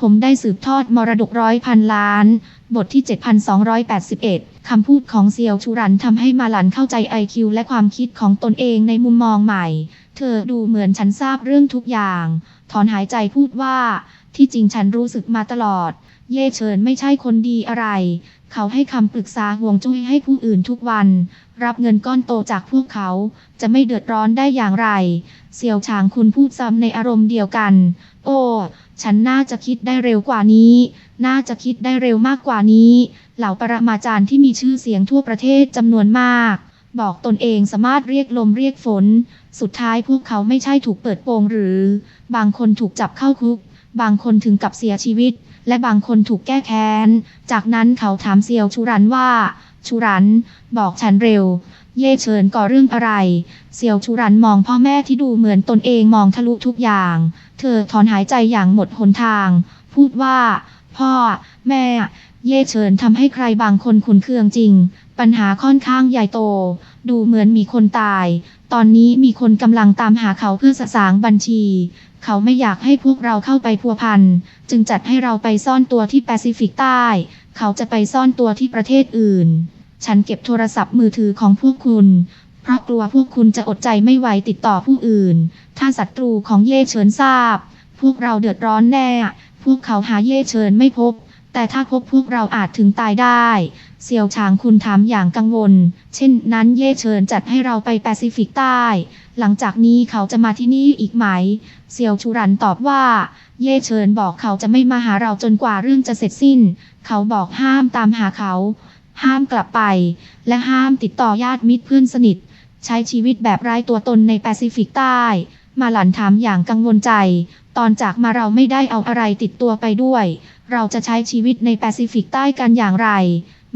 ผมได้สืบทอดมรดกร้อยพันล้าน บทที่ 7281 คำพูดของเซียวชูรันทำให้มาหลันเข้าใจ IQ และความคิดของตนเองในมุมมองใหม่ เธอดูเหมือนฉันทราบเรื่องทุกอย่าง ถอนหายใจพูดว่า ที่จริงฉันรู้สึกมาตลอด เย่เฉินไม่ใช่คนดีอะไร เขาให้คำปรึกษาห่วงจุ้ยให้ผู้อื่นทุกวัน รับเงินก้อนโตจากพวกเขา จะไม่เดือดร้อนได้อย่างไร เสี่ยวฉางคุณพูดซ้ำในอารมณ์เดียวกัน โอ้ ฉันน่าจะคิดได้เร็วกว่านี้ น่าจะคิดได้เร็วมากกว่านี้ เหล่าปรมาจารย์ที่มีชื่อเสียงทั่วประเทศจำนวนมาก บอกตนเองสามารถเรียกลมเรียกฝน สุดท้ายพวกเขาไม่ใช่ถูกเปิดโปงหรือ บางคนถูกจับเข้าคุก บางคนถึงกับเสียชีวิต และบางคนถูกแก้แค้น จากนั้นเขาถามเซียวชูรันว่า ชูรัน บอกฉันเร็ว เย่เฉินก่อเรื่องอะไร เซียวชูรันมองพ่อแม่ที่ดูเหมือนตนเองมองทะลุทุกอย่าง เธอถอนหายใจอย่างหมดหนทาง พูดว่า พ่อ แม่ เย่เฉินทำให้ใครบางคนขุนเคืองจริง ปัญหาค่อนข้างใหญ่โต ดูเหมือนมีคนตาย ตอนนี้มีคนกำลังตามหาเขาเพื่อสสางบัญชี เขาไม่อยากให้พวกเราเข้าไปพัวพัน จึงจัดให้เราไปซ่อนตัวที่แปซิฟิกใต้ เขาจะไปซ่อนตัวที่ประเทศอื่น ฉันเก็บโทรศัพท์มือถือของพวกคุณ เพราะกลัวพวกคุณจะอดใจไม่ไหวติดต่อผู้อื่น ถ้าศัตรูของเย่เฉินทราบ พวกเราเดือดร้อนแน่ พวกเขาหาเย่เฉินไม่พบ แต่ถ้าพบพวกเราอาจถึงตายได้ เซียวฉางคุณถามอย่างกังวล เช่นนั้นเย่เฉินจัดให้เราไปแปซิฟิกใต้ หลังจากนี้เขาจะมาที่นี่อีกไหมเซียวชูรันตอบว่า เย่เฉินบอกเขาจะไม่มาหาเราจนกว่าเรื่องจะเสร็จสิ้น เขาบอกห้ามตามหาเขา ห้ามกลับไป และห้ามติดต่อญาติมิตรเพื่อนสนิท ใช้ชีวิตแบบไร้ตัวตนในแปซิฟิกใต้ มาหลันถามอย่างกังวลใจ ตอนจากมาเราไม่ได้เอาอะไรติดตัวไปด้วย เราจะใช้ชีวิตในแปซิฟิกใต้กันอย่างไร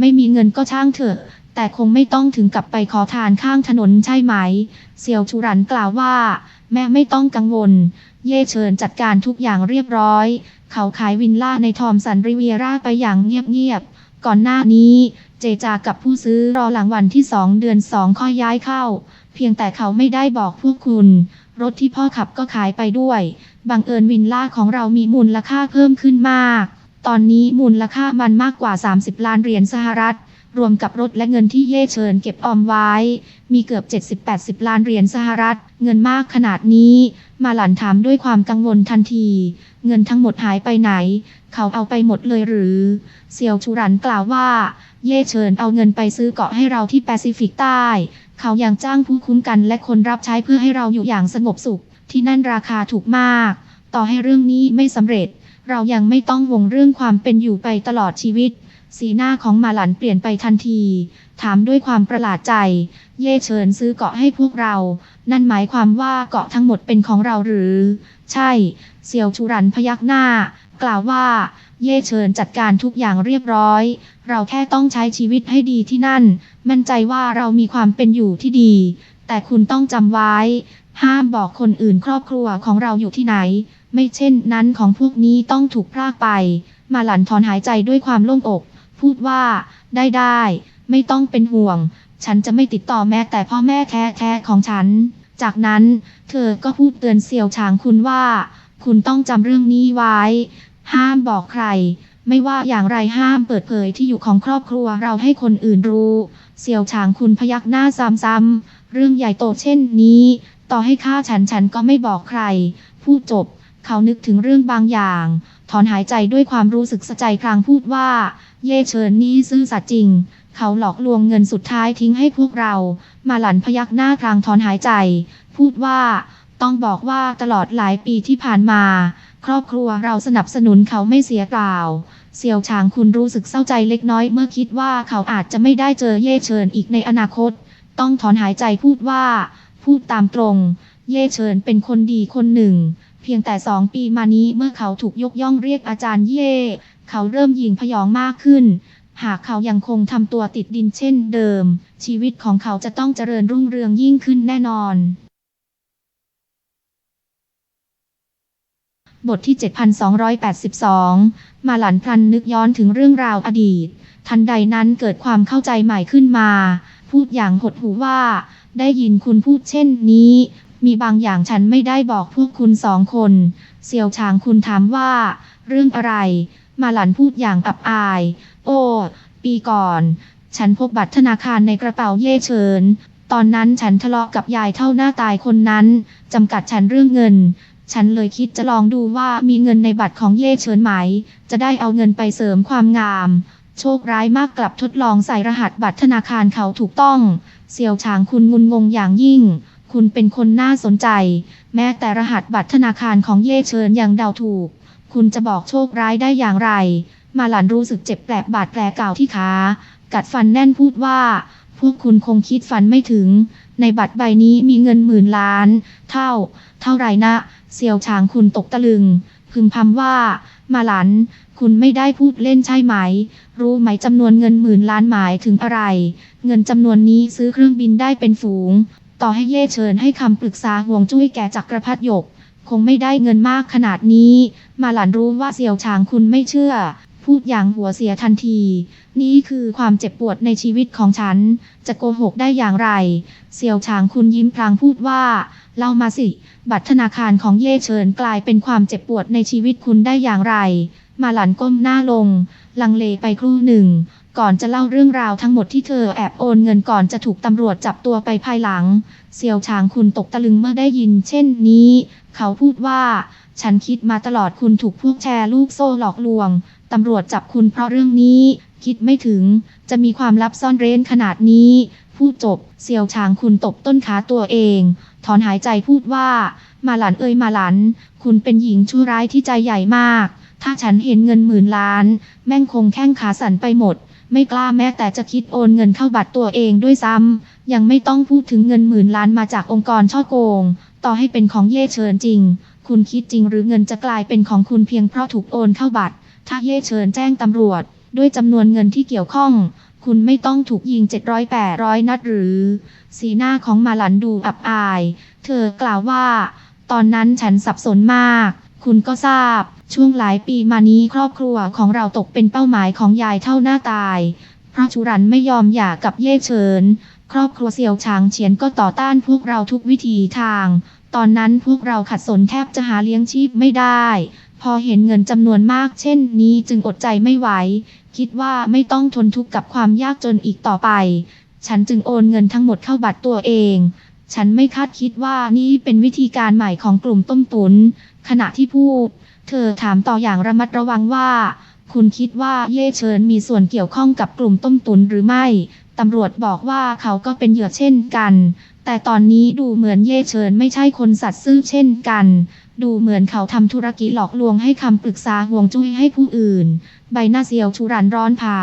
ไม่มีเงินก็ช่างเถอะ แต่คงไม่ต้องถึงกับไปขอทานข้างถนนใช่ไหม เซียวชูรันกล่าวว่า แม่ไม่ต้องกังวล เย่เชิญจัดการทุกอย่างเรียบร้อย เขาขายวินล่าในทอมสันริเวียร่าไปอย่างเงียบๆ ก่อนหน้านี้เจจากับผู้ซื้อรอหลังวันที่สองเดือนสองค่อยย้ายเข้า เพียงแต่เขาไม่ได้บอกพวกคุณ รถที่พ่อขับก็ขายไปด้วย บังเอิญวินล่าของเรามีมูลค่าเพิ่มขึ้นมาก ตอนนี้มูลค่ามันมากกว่า 30 ล้านเหรียญสหรัฐ รวมกับรถและเงินที่เย่เชิญเก็บออมไว้ มีเกือบ 70-80 ล้านเหรียญสหรัฐ เงินมากขนาดนี้ มาหลันถามด้วยความกังวลทันที เงินทั้งหมดหายไปไหน เขาเอาไปหมดเลยหรือ เซียวชูรันกล่าวว่า เย่เชิญเอาเงินไปซื้อเกาะให้เราที่แปซิฟิกใต้ เขายังจ้างผู้คุ้มกันและคนรับใช้เพื่อให้เราอยู่อย่างสงบสุข ที่นั่นราคาถูกมาก ต่อให้เรื่องนี้ไม่สำเร็จ เรายังไม่ต้องวงเรื่องความเป็นอยู่ไปตลอดชีวิต สีหน้าของมาหลันเปลี่ยนไปทันที ถามด้วยความประหลาดใจ เย่เชิญซื้อเกาะให้พวกเรา นั่นหมายความว่าเกาะทั้งหมดเป็นของเราหรือ ใช่ เซียวชูรันพยักหน้า กล่าวว่า เย่เชิญจัดการทุกอย่างเรียบร้อย เราแค่ต้องใช้ชีวิตให้ดีที่นั่น มั่นใจว่าเรามีความเป็นอยู่ที่ดี แต่คุณต้องจำไว้ ห้ามบอกคนอื่นครอบครัวของเราอยู่ที่ไหน ไม่เช่นนั้นของพวกนี้ต้องถูกพรากไป มาหลันถอนหายใจด้วยความโล่งอก พูดว่า ได้ได้ ไม่ต้องเป็นห่วง ฉันจะไม่ติดต่อแม้แต่พ่อแม่แท้ๆของฉัน จากนั้นเธอก็พูดเตือนเสี่ยวฉางคุณว่า คุณต้องจำเรื่องนี้ไว้ ห้ามบอกใคร ไม่ว่าอย่างไรห้ามเปิดเผยที่อยู่ของครอบครัวเราให้คนอื่นรู้ เสี่ยวฉางคุณพยักหน้าซ้ำๆเรื่องใหญ่โตเช่นนี้ ต่อให้ฆ่าฉันฉันก็ไม่บอกใคร พูดจบ เขานึกถึงเรื่องบางอย่าง ถอนหายใจด้วยความรู้สึกสะใจครางพูดว่า เย่เชิญนี้ซื่อสัตย์จริง เขาหลอกลวงเงินสุดท้ายทิ้งให้พวกเรา มาหลันพยักหน้าครางถอนหายใจ พูดว่า ต้องบอกว่าตลอดหลายปีที่ผ่านมา ครอบครัวเราสนับสนุนเขาไม่เสียเปล่าเซียวฉางคุณรู้สึกเศร้าใจเล็กน้อยเมื่อคิดว่าเขาอาจจะไม่ได้เจอเย่เชิญอีกในอนาคต ต้องถอนหายใจพูดว่า พูดตามตรง เย่เชิญเป็นคนดีคนหนึ่ง เพียงแต่สองปีมานี้เมื่อเขาถูกยกย่องเรียกอาจารย์เย่ เขาเริ่มยิงพยองมากขึ้น หากเขายังคงทำตัวติดดินเช่นเดิม ชีวิตของเขาจะต้องเจริญรุ่งเรืองยิ่งขึ้นแน่นอน บทที่ 7282 มาหลันพลันนึกย้อนถึงเรื่องราวอดีต ทันใดนั้นเกิดความเข้าใจใหม่ขึ้นมา พูดอย่างหดหูว่า ได้ยินคุณพูดเช่นนี้ มีบางอย่างฉันไม่ได้บอกพวกคุณสองคนเซียวฉางคุณถามว่า เรื่องอะไร มาหลันพูดอย่างอับอาย โอ้ ปีก่อน ฉันพบบัตรธนาคารในกระเป๋าเย่เฉิน ตอนนั้นฉันทะเลาะกับยายเท่าหน้าตายคนนั้น จำกัดฉันเรื่องเงิน ฉันเลยคิดจะลองดูว่ามีเงินในบัตรของเย่เฉินไหม จะได้เอาเงินไปเสริมความงาม โชคร้ายมากกลับทดลองใส่รหัสบัตรธนาคารเขาถูกต้อง เสี่ยวฉางคุณงุนงงอย่างยิ่ง คุณเป็นคนน่าสนใจ แม้แต่รหัสบัตรธนาคารของเย่เฉินยังเดาถูก คุณจะบอกโชคร้ายได้อย่างไร มาหลันรู้สึกเจ็บแปลบบาดแผลเก่าที่ขา กัดฟันแน่นพูดว่า พวกคุณคงคิดฟันไม่ถึง ในบัตรใบนี้มีเงินหมื่นล้าน เท่า เท่าไรนะเสี่ยวฉางคุณตกตะลึง พึมพำว่า มาหลันคุณไม่ได้พูดเล่นใช่ไหม รู้ไหมจำนวนเงินหมื่นล้านหมายถึงอะไร เงินจำนวนนี้ซื้อเครื่องบินได้เป็นฝูง ต่อให้เย่เชิญให้คำปรึกษาห่วงจุ้ยแก่จักรพรรดิหยก คงไม่ได้เงินมากขนาดนี้ มาหลันรู้ว่าเสี่ยวฉางคุณไม่เชื่อ พูดอย่างหัวเสียทันที นี่คือความเจ็บปวดในชีวิตของฉัน จะโกหกได้อย่างไร เสี่ยวฉางคุณยิ้มพลางพูดว่าเล่ามาสิ บัตรธนาคารของเย่เฉินกลายเป็นความเจ็บปวดในชีวิตคุณได้อย่างไร มาหลันก้มหน้าลง ลังเลไปครู่หนึ่ง ก่อนจะเล่าเรื่องราวทั้งหมดที่เธอแอบโอนเงินก่อนจะถูกตำรวจจับตัวไปภายหลังเสี่ยวฉางคุณตกตะลึงเมื่อได้ยินเช่นนี้ เขาพูดว่า ฉันคิดมาตลอดคุณถูกพวกแชร์ลูกโซ่หลอกลวง ตำรวจจับคุณเพราะเรื่องนี้ คิดไม่ถึง จะมีความลับซ่อนเร้นขนาดนี้ พูดจบเสี่ยวฉางคุณตบต้นขาตัวเอง ถอนหายใจพูดว่า มาหลันเอ่ยมาหลัน คุณเป็นหญิงชั่วร้ายที่ใจใหญ่มาก ถ้าฉันเห็นเงินหมื่นล้าน แม่งคงแข้งขาสั่นไปหมด ไม่กล้าแม้แต่จะคิดโอนเงินเข้าบัตรตัวเองด้วยซ้ำ ยังไม่ต้องพูดถึงเงินหมื่นล้านมาจากองค์กรช่อโกง ต่อให้เป็นของเย่เชิญจริง คุณคิดจริงหรือเงินจะกลายเป็นของคุณเพียงเพราะถูกโอนเข้าบัตร ถ้าเย่เชิญแจ้งตำรวจ ด้วยจำนวนเงินที่เกี่ยวข้อง คุณไม่ต้องถูกยิง 700 800 นัดหรือ สีหน้าของมาหลันดูอับอาย เธอกล่าวว่า ตอนนั้นฉันสับสนมาก คุณก็ทราบ ช่วงหลายปีมานี้ครอบครัวของเราตกเป็นเป้าหมายของยายเท่าหน้าตาย เพราะชูรันไม่ยอมหย่ากับเย่เฉิน ครอบครัวเสี่ยวฉางเฉียนก็ต่อต้านพวกเราทุกวิธีทาง ตอนนั้นพวกเราขัดสนแทบจะหาเลี้ยงชีพไม่ได้ พอเห็นเงินจำนวนมากเช่นนี้จึงอดใจไม่ไหว คิดว่าไม่ต้องทนทุกข์กับความยากจนอีกต่อไป ฉันจึงโอนเงินทั้งหมดเข้าบัตรตัวเองฉันไม่คาดคิดว่านี่เป็นวิธีการใหม่ของกลุ่มต้มตุน ขณะที่พูด เธอถามต่ออย่างระมัดระวังว่า คุณคิดว่าเย่เชิญมีส่วนเกี่ยวข้องกับกลุ่มต้มตุนหรือไม่ ตำรวจบอกว่าเขาก็เป็นเหยื่อเช่นกัน แต่ตอนนี้ดูเหมือนเย่เชิญไม่ใช่คนสัตว์ซื่อเช่นกัน ดูเหมือนเขาทำธุรกิจหลอกลวงให้คำปรึกษาห่วงจุ้ยให้ผู้อื่น ใบหน้าเซียวชูรันร้อนเผา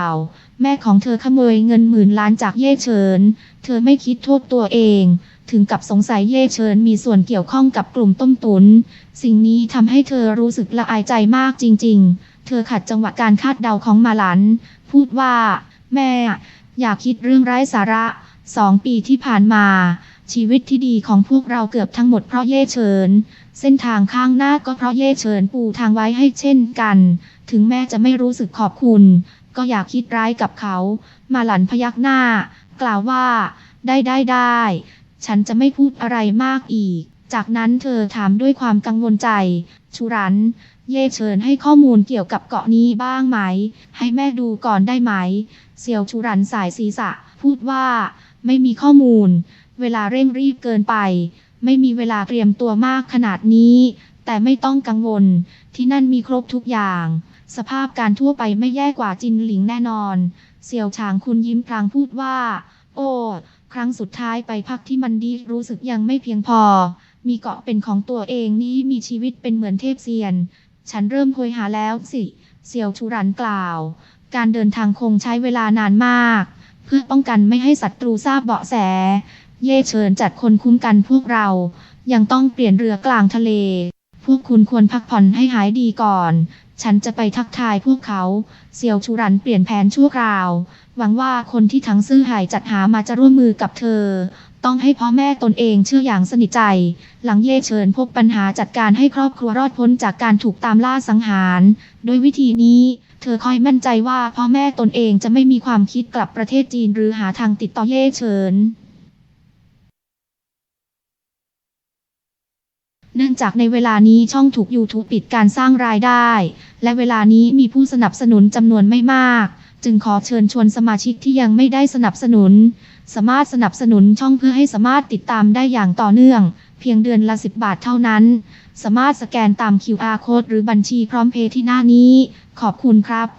แม่ของเธอขโมยเงินหมื่นล้านจากเย่เฉินเธอไม่คิดโทษตัวเอง ถึงกับสงสัยเย่เฉินมีส่วนเกี่ยวข้องกับกลุ่มต้มตุน สิ่งนี้ทำให้เธอรู้สึกละอายใจมากจริง ๆ เธอขัดจังหวะการคาดเดาของมาหลัน พูดว่า แม่ อย่าคิดเรื่องไร้สาระสองปีที่ผ่านมา ชีวิตที่ดีของพวกเราเกือบทั้งหมดเพราะเย่เฉินเส้นทางข้างหน้าก็เพราะเย่เฉินปูทางไว้ให้เช่นกัน ถึงแม่จะไม่รู้สึกขอบคุณ ก็อยากคิดร้ายกับเขา มาหลันพยักหน้า กล่าวว่า ได้ได้ได้ ฉันจะไม่พูดอะไรมากอีก จากนั้นเธอถามด้วยความกังวลใจ ชูรัน เย่เชิญให้ข้อมูลเกี่ยวกับเกาะนี้บ้างไหม ให้แม่ดูก่อนได้ไหม เซียวชูรันสายศีรษะ พูดว่า ไม่มีข้อมูล เวลาเร่งรีบเกินไป ไม่มีเวลาเตรียมตัวมากขนาดนี้ แต่ไม่ต้องกังวล ที่นั่นมีครบทุกอย่าง สภาพการทั่วไปไม่แย่กว่าจินหลิงแน่นอนเสี่ยวฉางคุณยิ้มพลางพูดว่า โอ้ ครั้งสุดท้ายไปพักที่มันดีรู้สึกยังไม่เพียงพอ มีเกาะเป็นของตัวเองนี้มีชีวิตเป็นเหมือนเทพเซียน ฉันเริ่มโหยหาแล้วสิ เสี่ยวชูรันกล่าว การเดินทางคงใช้เวลานานมาก เพื่อป้องกันไม่ให้ศัตรูทราบเบาะแส เย่เชิญจัดคนคุ้มกันพวกเรา ยังต้องเปลี่ยนเรือกลางทะเล พวกคุณควรพักผ่อนให้หายดีก่อน ฉันจะไปทักทายพวกเขาเสี่ยวชูรันเปลี่ยนแผนชั่วคราว หวังว่าคนที่ทั้งซื่อหายจัดหามาจะร่วมมือกับเธอ ต้องให้พ่อแม่ตนเองเชื่ออย่างสนิทใจ หลังเย่เชิญพบปัญหาจัดการให้ครอบครัวรอดพ้นจากการถูกตามล่าสังหาร โดยวิธีนี้เธอคอยมั่นใจว่าพ่อแม่ตนเองจะไม่มีความคิดกลับประเทศจีนหรือหาทางติดต่อเย่เฉิน เนื่องจากในเวลานี้ช่องถูก YouTube ปิดการสร้างรายได้ และเวลานี้มีผู้สนับสนุนจำนวนไม่มาก จึงขอเชิญชวนสมาชิกที่ยังไม่ได้สนับสนุน สามารถสนับสนุนช่องเพื่อให้สามารถติดตามได้อย่างต่อเนื่อง เพียงเดือนละ 10 บาทเท่านั้น สามารถสแกนตาม QR code หรือบัญชีพร้อมเพย์ที่หน้านี้ ขอบคุณครับ